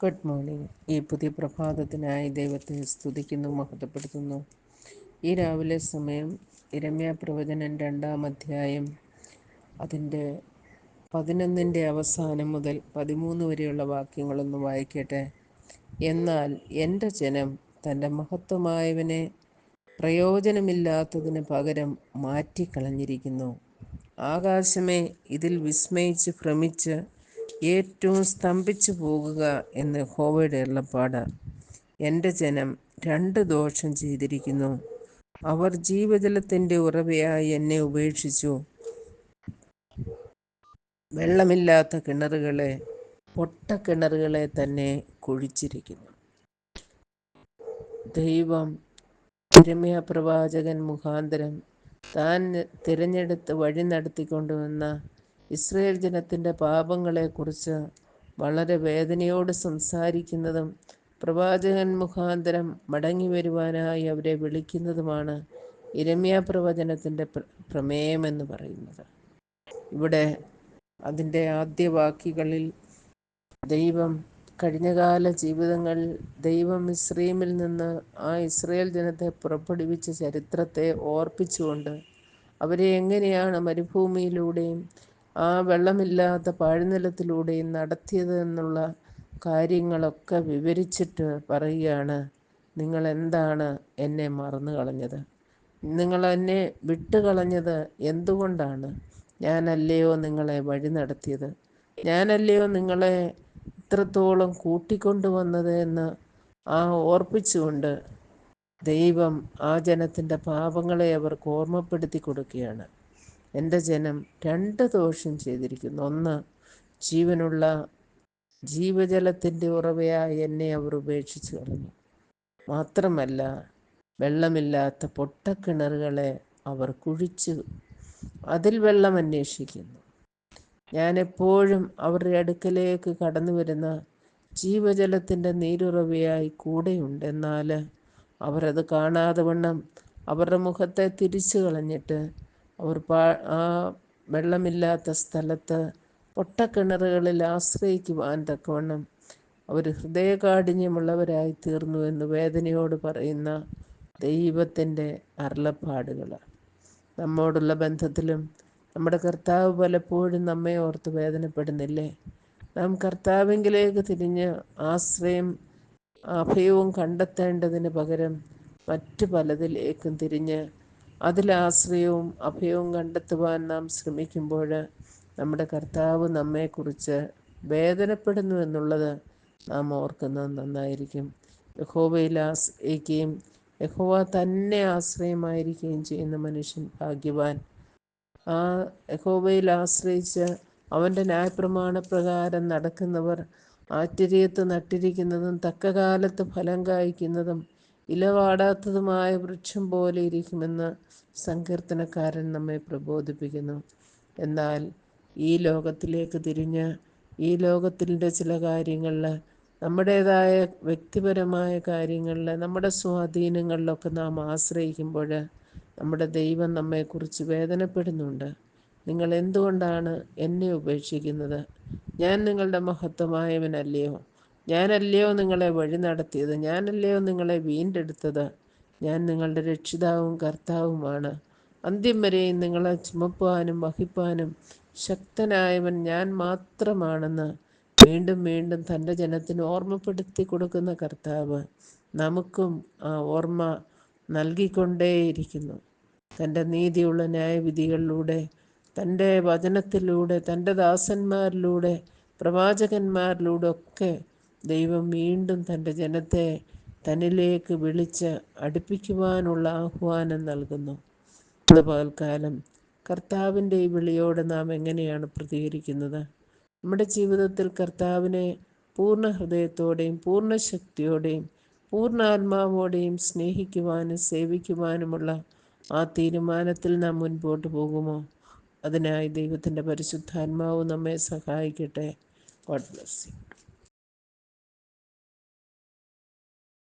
Good morning ഈ പുതിയ പ്രഭാതത്തിനായി ദൈവത്തെ സ്തുതിക്കുന്നു മഹത്വപ്പെടുത്തുന്നു. ഈ രാവിലെ സമയം ഇരമ്യ പ്രവചനം രണ്ടാം അധ്യായം അതിന്റെ പതിനൊന്നിന്റെ അവസാനം മുതൽ പതിമൂന്ന് വരെയുള്ള വാക്യങ്ങളൊന്ന് വായിക്കട്ടെ. എന്നാൽ എന്റെ ജനം തന്റെ മഹത്വമായവനെ പ്രയോജനമില്ലാത്തതിന് പകരം മാറ്റിക്കളഞ്ഞിരിക്കുന്നു. ആകാശമേ ഇതിൽ വിസ്മയിച്ച് ഭ്രമിച്ച് ഏറ്റവും സ്തംഭിച്ചു പോകുക എന്ന് ഹോവയുടെ എള്ളപ്പാട് എന്റെ ജനം രണ്ട് ദോഷം ചെയ്തിരിക്കുന്നു. അവർ ജീവജലത്തിന്റെ ഉറവയായി എന്നെ ഉപേക്ഷിച്ചു. വെള്ളമില്ലാത്ത കിണറുകളെ പൊട്ടക്കിണറുകളെ തന്നെ കുഴിച്ചിരിക്കുന്നു. ദൈവം തിരമയ പ്രവാചകൻ മുഖാന്തരം താൻ തിരഞ്ഞെടുത്ത് വഴി നടത്തിക്കൊണ്ടുവന്ന ഇസ്രയേൽ ജനത്തിന്റെ പാപങ്ങളെക്കുറിച്ച് വളരെ വേദനയോട് സംസാരിക്കുന്നതും പ്രവാചകൻ മുഖാന്തരം മടങ്ങി വരുവാനായി അവരെ വിളിക്കുന്നതുമാണ് ഇരമ്യ പ്രവചനത്തിന്റെ പ്രമേയമെന്ന് പറയുന്നത്. ഇവിടെ അതിന്റെ ആദ്യ വാക്യങ്ങളിൽ ദൈവം കഴിഞ്ഞകാല ജീവിതങ്ങളിൽ ദൈവം ഇസ്രീമിൽ നിന്ന് ആ ഇസ്രയേൽ ജനത്തെ പുറപ്പെടുവിച്ച ചരിത്രത്തെ ഓർപ്പിച്ചുകൊണ്ട് അവരെ എങ്ങനെയാണ് മരുഭൂമിയിലൂടെയും ആ വെള്ളമില്ലാത്ത പാഴ്നിലത്തിലൂടെയും നടത്തിയത് എന്നുള്ള കാര്യങ്ങളൊക്കെ വിവരിച്ചിട്ട് പറയുകയാണ്. നിങ്ങൾ എന്താണ് എന്നെ മറന്നു കളഞ്ഞത്? നിങ്ങൾ എന്നെ വിട്ടുകളഞ്ഞത് എന്തുകൊണ്ടാണ്? ഞാനല്ലയോ നിങ്ങളെ വഴി നടത്തിയത്? ഞാനല്ലയോ നിങ്ങളെ ഇത്രത്തോളം കൂട്ടിക്കൊണ്ടുവന്നത് എന്ന് ആ ഓർപ്പിച്ചുകൊണ്ട് ദൈവം ആ ജനത്തിന്റെ പാപങ്ങളെ അവർക്ക് ഓർമ്മപ്പെടുത്തി കൊടുക്കുകയാണ്. എന്റെ ജനം രണ്ട് ദോഷം ചെയ്തിരിക്കുന്നു. ഒന്ന് ജീവനുള്ള ജീവജലത്തിന്റെ ഉറവയായി എന്നെ അവർ ഉപേക്ഷിച്ചു കളഞ്ഞു. മാത്രമല്ല വെള്ളമില്ലാത്ത പൊട്ടക്കിണറുകളെ അവർ കുഴിച്ചു അതിൽ വെള്ളം അന്വേഷിക്കുന്നു. ഞാൻ എപ്പോഴും അവരുടെ അടുക്കലേക്ക് കടന്നു വരുന്ന ജീവജലത്തിന്റെ നീരുറവയായി കൂടെയുണ്ട്. എന്നാൽ അവരത് കാണാതെ വണ്ണം അവരുടെ മുഖത്തെ തിരിച്ചു കളഞ്ഞിട്ട് അവർ പാ ആ വെള്ളമില്ലാത്ത സ്ഥലത്ത് പൊട്ടക്കിണറുകളിൽ ആശ്രയിക്കുവാൻ തക്കവണ്ണം അവർ ഹൃദയകാഠിന്യമുള്ളവരായി തീർന്നു എന്ന് വേദനയോട് പറയുന്ന ദൈവത്തിന്റെ അരുളപ്പാടുകൾ നമ്മോടുള്ള ബന്ധത്തിലും നമ്മുടെ കർത്താവ് പലപ്പോഴും നമ്മെ ഓർത്ത് വേദനപ്പെടുന്നില്ലേ? നാം കർത്താവിങ്കിലേക്ക് തിരിഞ്ഞ് ആശ്രയം അഭയവും കണ്ടെത്തേണ്ടതിന് പകരം മറ്റു പലതിലേക്കും തിരിഞ്ഞ് അതിലാശ്രയവും അഭയവും കണ്ടെത്തുവാൻ നാം ശ്രമിക്കുമ്പോൾ നമ്മുടെ കർത്താവ് നമ്മെക്കുറിച്ച് വേദനപ്പെടുന്നു എന്നുള്ളത് നാം ഓർക്കുന്നത് നന്നായിരിക്കും. യഹോവയിൽ ആശ്രയിക്കുകയും യഹോവ തന്നെ ആശ്രയമായിരിക്കുകയും ചെയ്യുന്ന മനുഷ്യൻ ഭാഗ്യവാൻ. ആ യഹോവയിൽ ആശ്രയിച്ച് അവന്റെ ന്യായപ്രമാണ പ്രകാരം നടക്കുന്നവർ ആറ്റരിയത്ത് നട്ടിരിക്കുന്നതും തക്ക കാലത്ത് ഫലം കായ്ക്കുന്നതും ഇലവാടാത്തതുമായ വൃക്ഷം പോലെ ഇരിക്കുമെന്ന് സങ്കീർത്തനക്കാരൻ നമ്മെ പ്രബോധിപ്പിക്കുന്നു. എന്നാൽ ഈ ലോകത്തിലേക്ക് തിരിഞ്ഞ് ഈ ലോകത്തിന്റെ ചില കാര്യങ്ങളിൽ നമ്മുടേതായ വ്യക്തിപരമായ കാര്യങ്ങളിൽ നമ്മുടെ സ്വാധീനങ്ങളിലൊക്കെ നാം ആശ്രയിക്കുമ്പോൾ നമ്മുടെ ദൈവം നമ്മെക്കുറിച്ച് വേദനപ്പെടുന്നുണ്ട്. നിങ്ങൾ എന്തുകൊണ്ടാണ് എന്നെ ഉപേക്ഷിക്കുന്നത്? ഞാൻ നിങ്ങളുടെ മഹത്വമായവനല്ലയോ? ഞാനല്ലയോ നിങ്ങളെ വഴി നടത്തിയത്? ഞാനല്ലയോ നിങ്ങളെ വീണ്ടെടുത്തത്? ഞാൻ നിങ്ങളുടെ രക്ഷിതാവും കർത്താവുമാണ്. അന്ത്യം വരെയും നിങ്ങളെ ചുമപ്പാനും വഹിപ്പാനും ശക്തനായവൻ ഞാൻ മാത്രമാണെന്ന് വീണ്ടും വീണ്ടും തന്റെ ജനത്തിന് ഓർമ്മപ്പെടുത്തി കൊടുക്കുന്ന കർത്താവ് നമുക്കും ആ ഓർമ്മ നൽകിക്കൊണ്ടേയിരിക്കുന്നു. തന്റെ നീതിയുള്ള ന്യായവിധികളിലൂടെ തന്റെ വചനത്തിലൂടെ തന്റെ ദാസന്മാരിലൂടെ പ്രവാചകന്മാരിലൂടെ ഒക്കെ ദൈവം വീണ്ടും തന്റെ ജനത്തെ തന്നിലേക്ക് വിളിച്ച് അടുപ്പിക്കുവാനുള്ള ആഹ്വാനം നൽകുന്നു. പകൽക്കാലം കർത്താവിന്റെ ഈ വിളിയോട് നാം എങ്ങനെയാണ് പ്രതികരിക്കുന്നത്? നമ്മുടെ ജീവിതത്തിൽ കർത്താവിനെ പൂർണ ഹൃദയത്തോടെയും പൂർണ ശക്തിയോടെയും പൂർണ ആത്മാവോടെയും സ്നേഹിക്കുവാനും സേവിക്കുവാനുമുള്ള ആ തീരുമാനത്തിൽ നാം മുൻപോട്ട് പോകുമോ? അതിനായി ദൈവത്തിന്റെ പരിശുദ്ധാത്മാവ് നമ്മെ സഹായിക്കട്ടെ. God bless you.